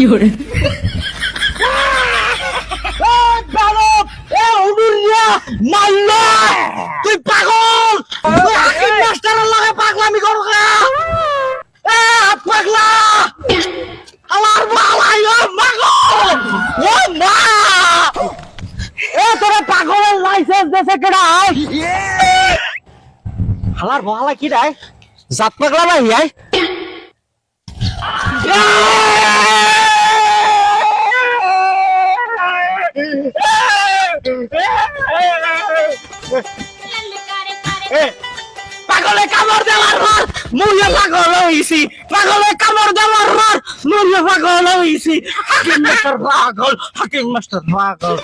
요래. 아, 바로! 야, 오늘이야! 말라! 그 바로! হালার বহালা কি রায় জাত পাগলা নাই আই? পাগলে কামড় দেওয়ার পর মুড়িয়ে পাগল হইছি। পাগলে কামড় দেওয়ার মুড়িয়ে পাগল হইছি। হাকিম মাস্টার পাগল হাকিম মাস্টার পাগল।